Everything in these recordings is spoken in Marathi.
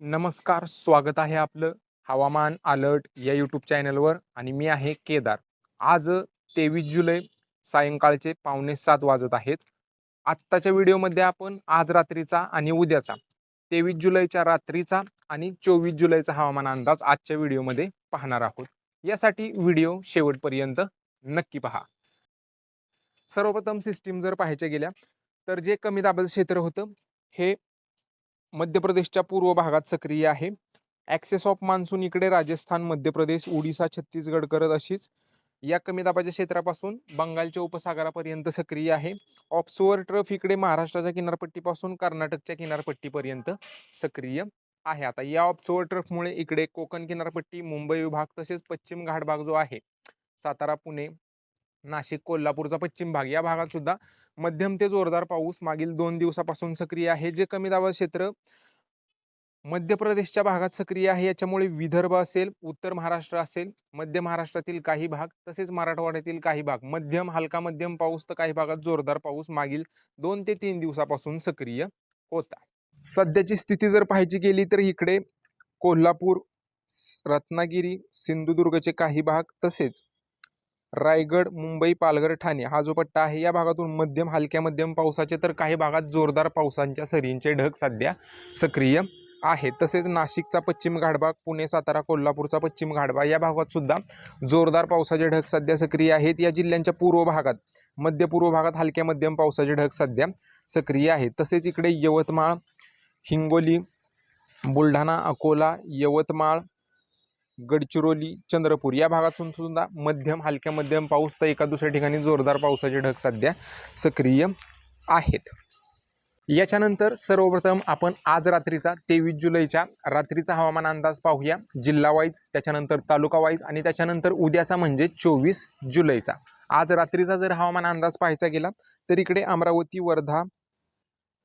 नमस्कार स्वागत आहे आपलं हवामान अलर्ट या यूट्यूब चॅनलवर आणि मी आहे केदार. आज तेवीस जुलै सायंकाळचे पावणे सात वाजत आहेत. आत्ताच्या व्हिडिओमध्ये आपण आज रात्रीचा आणि उद्याचा तेवीस जुलैच्या रात्रीचा आणि चोवीस जुलैचा हवामान अंदाज आजच्या व्हिडिओमध्ये पाहणार आहोत. यासाठी व्हिडिओ शेवटपर्यंत नक्की पहा. सर्वप्रथम सिस्टीम जर पाहायच्या गेल्या तर जे कमी दाबाचं क्षेत्र होतं हे मध्य प्रदेशच्या पूर्व भागात सक्रिय आहे. ॲक्सेस ऑफ मान्सून इकडे राजस्थान मध्य प्रदेश ओडिसा छत्तीसगड करत अशीच. या कमी दाबाच्या क्षेत्रापासून बंगालच्या उपसागरापर्यंत सक्रिय आहे. ऑप्सोअर ट्रफ इकडे महाराष्ट्राच्या किनारपट्टीपासून कर्नाटकच्या किनारपट्टीपर्यंत सक्रिय आहे. आता या ऑप्सोअर ट्रफमुळे इकडे कोकण किनारपट्टी मुंबई विभाग तसेच पश्चिम घाट भाग जो आहे सातारा पुणे नाशिक कोल्हापूरचा पश्चिम भाग. या भागात सुद्धा मध्यम ते जोरदार पाऊस मागील दोन दिवसापासून सक्रिय आहे. जे कमी दाबा क्षेत्र मध्य प्रदेशच्या भागात सक्रिय आहे. याच्यामुळे विदर्भ असेल उत्तर महाराष्ट्र असेल मध्य महाराष्ट्रातील काही भाग तसेच मराठवाड्यातील काही भाग. मध्यम हलका मध्यम पाऊस तर काही भागात जोरदार पाऊस मागील दोन ते तीन दिवसापासून सक्रिय होता. सध्याची स्थिती जर पाहायची गेली तर इकडे कोल्हापूर रत्नागिरी सिंधुदुर्गचे काही भाग तसेच रायगड मुंबई पालघर ठाणे हा जो पट्टा आहे या भागातून मध्यम हलक्या मध्यम पावसाचे तर काही भागात जोरदार पावसांच्या सरींचे ढग सध्या सक्रिय आहे तसेच नाशिकचा पश्चिम घाटभाग पुणे सातारा कोल्हापूरचा पश्चिम घाटभाग या भागात सुद्धा जोरदार पावसाचे ढग सध्या सक्रिय आहेत. या जिल्ह्यांच्या पूर्व भागात मध्य पूर्व भागात हलक्या मध्यम पावसाचे ढग सध्या सक्रिय आहेत. तसेच इकडे यवतमाळ हिंगोली बुलढाणा अकोला यवतमाळ गडचिरोली चंद्रपूर या भागातून सुद्धा मध्यम हलक्या मध्यम पाऊस तर एका दुसऱ्या ठिकाणी जोरदार पावसाचे ढग सध्या सक्रिय आहेत. याच्यानंतर सर्वप्रथम आपण आज रात्रीचा तेवीस जुलैच्या रात्रीचा हवामान अंदाज पाहूया. जिल्हा वाईज त्याच्यानंतर तालुका वाईज आणि त्याच्यानंतर उद्याचा म्हणजे चोवीस जुलैचा. आज रात्रीचा जर हवामान अंदाज पाहायचा गेला तर इकडे अमरावती वर्धा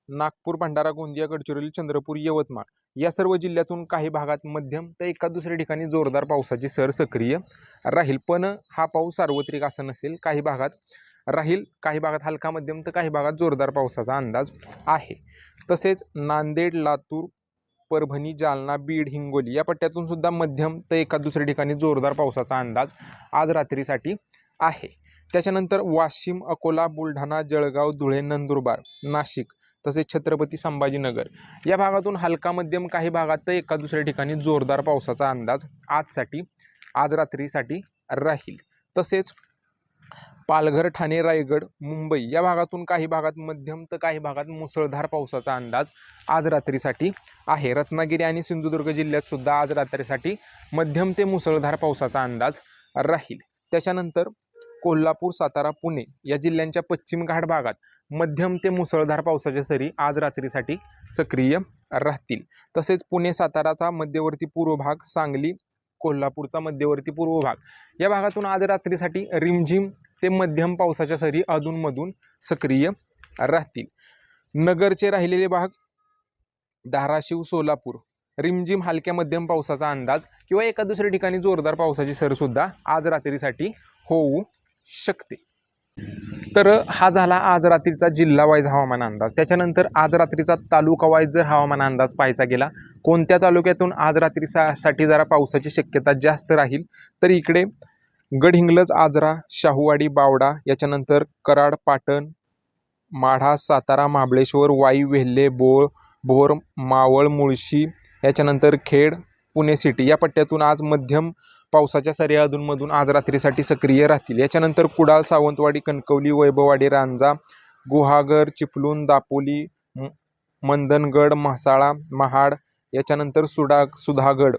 नागपूर भंडारा गोंदिया गडचिरोली चंद्रपूर यवतमाळ या सर्व जिल्ह्यातून काही भागात मध्यम तर एका दुसऱ्या ठिकाणी जोरदार पावसाची सर सक्रिय राहील. पण हा पाऊस सार्वत्रिक असा नसेल. काही भागात राहील काही भागात हलका मध्यम तर काही भागात जोरदार पावसाचा अंदाज आहे. तसेच नांदेड लातूर परभणी जालना बीड हिंगोली या पट्ट्यातून सुद्धा मध्यम तर एका दुसऱ्या ठिकाणी जोरदार पावसाचा अंदाज आज रात्रीसाठी आहे. त्याच्यानंतर वाशिम अकोला बुलढाणा जळगाव धुळे नंदुरबार नाशिक तसेच छत्रपती संभाजीनगर. या भागातून हलका मध्यम काही भागात तर एका दुसऱ्या ठिकाणी जोरदार पावसाचा अंदाज आजसाठी आज रात्रीसाठी राहील. तसेच पालघर ठाणे रायगड मुंबई या भागातून काही भागात मध्यम तर काही भागात मुसळधार पावसाचा अंदाज आज रात्रीसाठी आहे. रत्नागिरी आणि सिंधुदुर्ग जिल्ह्यात सुद्धा आज रात्रीसाठी मध्यम ते मुसळधार पावसाचा अंदाज राहील. त्याच्यानंतर कोल्हापूर सातारा पुणे या जिल्ह्यांच्या पश्चिम घाट भागात मध्यम ते मुसळधार पावसाच्या सरी आज रात्रीसाठी सक्रिय राहतील. तसेच पुणे साताराचा मध्यवर्ती पूर्व भाग सांगली कोल्हापूरचा मध्यवर्ती पूर्व भाग या भागातून आज रात्रीसाठी रिमझिम ते मध्यम पावसाच्या सरी अधूनमधून सक्रिय राहतील. नगरचे राहिलेले भाग धाराशिव सोलापूर रिमझिम हलक्या मध्यम पावसाचा अंदाज किंवा एका दुसऱ्या ठिकाणी जोरदार पावसाची सरसुद्धा आज रात्रीसाठी होऊ शकते. तर हा झाला आज रात्रीचा जिल्हा वाईज हवामान अंदाज. त्याच्यानंतर आज रात्रीचा तालुका वाईज जर हवामान अंदाज पाहायचा गेला कोणत्या तालुक्यातून आज रात्री सा साठी जरा पावसाची शक्यता जास्त राहील? तर इकडे गडहिंग्लज आजरा शाहूवाडी बावडा याच्यानंतर कराड पाटण माढा सातारा महाबळेश्वर वाई वेल्हे बोळ भोर मावळ मुळशी याच्यानंतर खेड पुणे सिटी या पट्ट्यातून आज मध्यम पावसाच्या सरी अधूनमधून आज रात्रीसाठी सक्रिय राहतील. याच्यानंतर कुडाळ सावंतवाडी कणकवली वैभववाडी रांजा गुहागर चिपलून दापोली म- मंदनगड म्हसाळा महाड याच्यानंतर सुडा सुधागड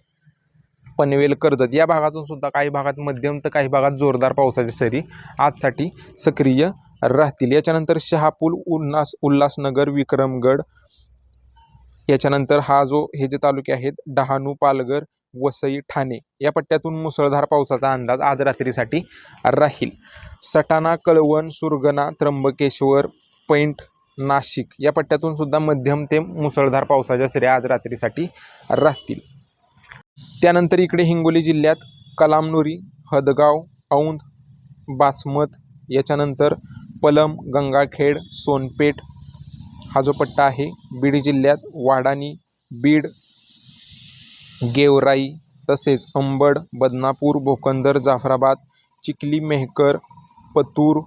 पनवेल कर्जत या भागातून सुद्धा काही भागात मध्यम तर काही भागात जोरदार पावसाच्या सरी आजसाठी सक्रिय राहतील. याच्यानंतर शहापूल उल्हास उल्हासनगर विक्रमगड याच्यानंतर हा जो हे जे तालुके आहेत डहाणू पालघर वसई ठाणे या पट्ट्यातून मुसळधार पावसाचा अंदाज आज रात्रीसाठी राहील. सटाणा कळवण सुरगणा त्र्यंबकेश्वर पैंठ नाशिक या पट्ट्यातून सुद्धा मध्यम ते मुसळधार पावसाच्या सऱ्या आज रात्रीसाठी राहतील. त्यानंतर इकडे हिंगोली जिल्ह्यात कलामनुरी हदगाव औंध बासमत याच्यानंतर पलम गंगाखेड सोनपेठ हा जो पट्टा आहे बीड जिल्ह्यात वाडानी बीड गेवराई तसेच अंबड बदनापूर भोकंदर जाफराबाद चिखली मेहकर पतूर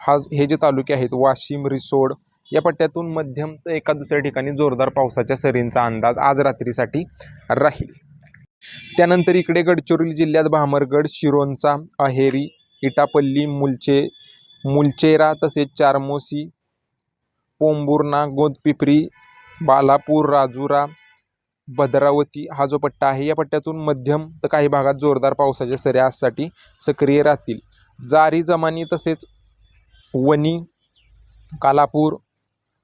हा हे जे तालुके आहेत वाशिम रिसोड या पट्ट्यातून मध्यम तर एका दुसऱ्या ठिकाणी जोरदार पावसाच्या सरींचा अंदाज आज रात्रीसाठी राहील. त्यानंतर इकडे गडचिरोली जिल्ह्यात भामरगड शिरोंचा अहेरी इटापल्ली मुलचे मुलचेरा तसेच चारमोसी पोंबुर्णा गोंदपिपरी बालापूर राजुरा भद्रावती हा जो पट्टा आहे या पट्ट्यातून मध्यम तर काही भागात जोरदार पावसाच्या सरी आजसाठी सक्रिय राहतील. जारी जमानी तसेच वणी कालापूर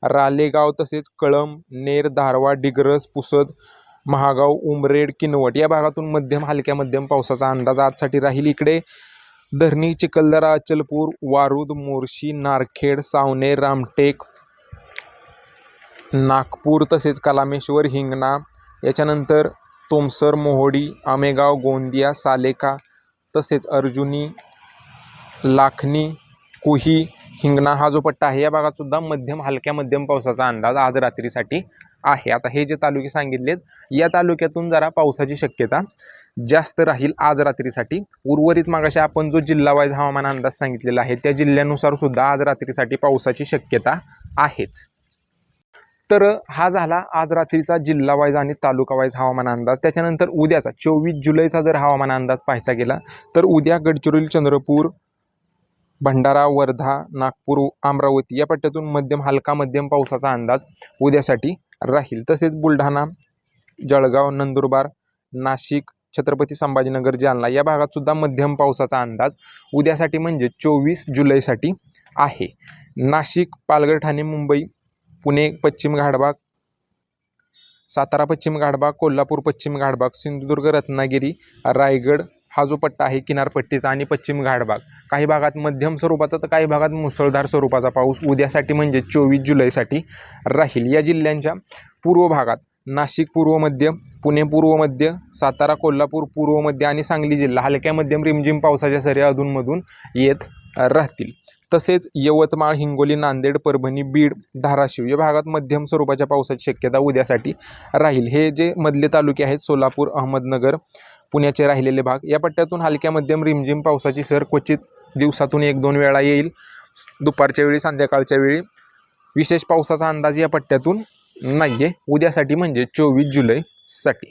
रालेगाव तसेच कळम नेर धारवा डिग्रस पुसद महागाव उमरेड किनवट या भागातून मध्यम हलक्या मध्यम पावसाचा अंदाज आजसाठी राहील. इकडे धरणी चिखलदरा अचलपूर वारूद मोर्शी नारखेड सावने रामटेक नागपूर तसेच कलामेश्वर हिंगणा याच्यानंतर तोमसर मोहोडी आमेगाव गोंदिया सालेका तसेच अर्जुनी लाखनी कुही हिंगणा हा जो पट्टा आहे या भागात सुद्धा मध्यम हलक्या मध्यम पावसाचा अंदाज आज रात्रीसाठी आहे. आता हे जे तालुके सांगितलेत या तालुक्यातून जरा पावसाची शक्यता जास्त राहील आज रात्रीसाठी. उर्वरित मागाशी आपण जो जिल्हावाईज हवामान अंदाज सांगितलेला आहे त्या जिल्ह्यानुसार सुद्धा आज रात्रीसाठी पावसाची शक्यता आहेच. तर हा झाला आज रात्रीचा जिल्हा वाईज आणि तालुका वाईज हवामान अंदाज. त्याच्यानंतर उद्याचा चोवीस जुलैचा जर हवामान अंदाज पाहायचा गेला तर उद्या गडचिरोली चंद्रपूर भंडारा वर्धा नागपूर अमरावती या पट्ट्यातून मध्यम हलका मध्यम पावसाचा अंदाज उद्यासाठी राहील. तसेच बुलढाणा जळगाव नंदुरबार नाशिक छत्रपती संभाजीनगर जालना या भागात सुद्धा मध्यम पावसाचा अंदाज उद्यासाठी म्हणजे चोवीस जुलैसाठी आहे. नाशिक पालघर ठाणे मुंबई पुणे पश्चिम घाटबाग सातारा पश्चिम घाटबाग कोल्हापूर पश्चिम घाटबाग सिंधुदुर्ग रत्नागिरी रायगड हा जो पट्टा आहे किनारपट्टीचा आणि पश्चिम घाटबाग. काही भागात मध्यम स्वरूपाचा तर काही भागात मुसळधार स्वरूपाचा पाऊस उद्यासाठी म्हणजे चोवीस जुलैसाठी राहील. या जिल्ह्यांच्या पूर्व भागात नाशिक पूर्व मध्य पुणे पूर्व मध्य सातारा कोल्हापूर पूर्व मध्य आणि सांगली जिल्हा हलक्या मध्यम रिमझिम पावसाच्या सरी अधूनमधून येत राहतील. तसेच यवतमाळ हिंगोली नांदेड परभणी बीड धाराशिव या भागात मध्यम स्वरूपाच्या पावसाची शक्यता उद्यासाठी राहील. हे जे मधले तालुके आहेत सोलापूर अहमदनगर पुण्याचे राहिलेले भाग या पट्ट्यातून हलक्या मध्यम रिमझिम पावसाची सर क्वचित दिवसातून एक दोन वेळा येईल. दुपारच्या वेळी संध्याकाळच्या वेळी विशेष पावसाचा अंदाज या पट्ट्यातून नाही आहे उद्यासाठी म्हणजे चोवीस जुलैसाठी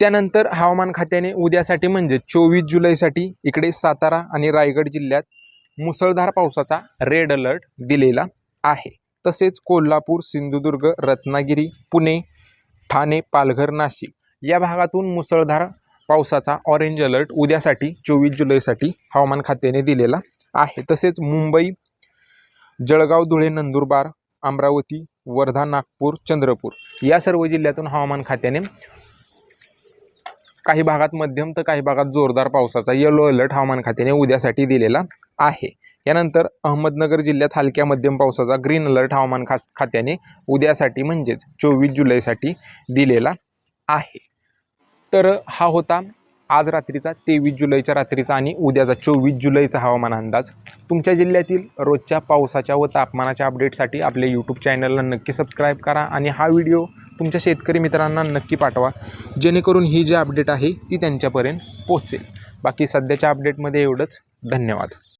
त्यानंतर हवामान खात्याने उद्यासाठी म्हणजे चोवीस जुलैसाठी इकडे सातारा आणि रायगड जिल्ह्यात मुसळधार पावसाचा रेड अलर्ट दिलेला आहे. तसेच कोल्हापूर सिंधुदुर्ग रत्नागिरी पुणे ठाणे पालघर नाशिक या भागातून मुसळधार पावसाचा ऑरेंज अलर्ट उद्यासाठी चोवीस जुलैसाठी हवामान खात्याने दिलेला आहे. तसेच मुंबई जळगाव धुळे नंदुरबार अमरावती वर्धा नागपूर चंद्रपूर या सर्व जिल्ह्यातून हवामान खात्याने काही भागात मध्यम तर काही भागात जोरदार पावसाचा येलो अलर्ट हवामान खात्याने उद्यासाठी दिलेला आहे. यानंतर अहमदनगर जिल्ह्यात हलक्या मध्यम पावसाचा ग्रीन अलर्ट हवामान खास खात्याने उद्यासाठी म्हणजेच चोवीस जुलैसाठी दिलेला आहे. तर हा होता आज रात्रीचा तेवीस जुलैच्या रात्रीचा आणि उद्याचा चोवीस जुलैचा हवामान अंदाज. तुमच्या जिल्ह्यातील रोजच्या पावसाच्या व तापमानाच्या अपडेटसाठी आपल्या यूट्यूब चॅनलला नक्की सबस्क्राईब करा आणि हा व्हिडिओ तुमच्या शेतकरी मित्रांना नक्की पाठवा. जेणेकरून ही जी अपडेट आहे ती त्यांच्यापर्यंत पोहोचेल. बाकी सध्याच्या अपडेटमध्ये एवढंच. धन्यवाद.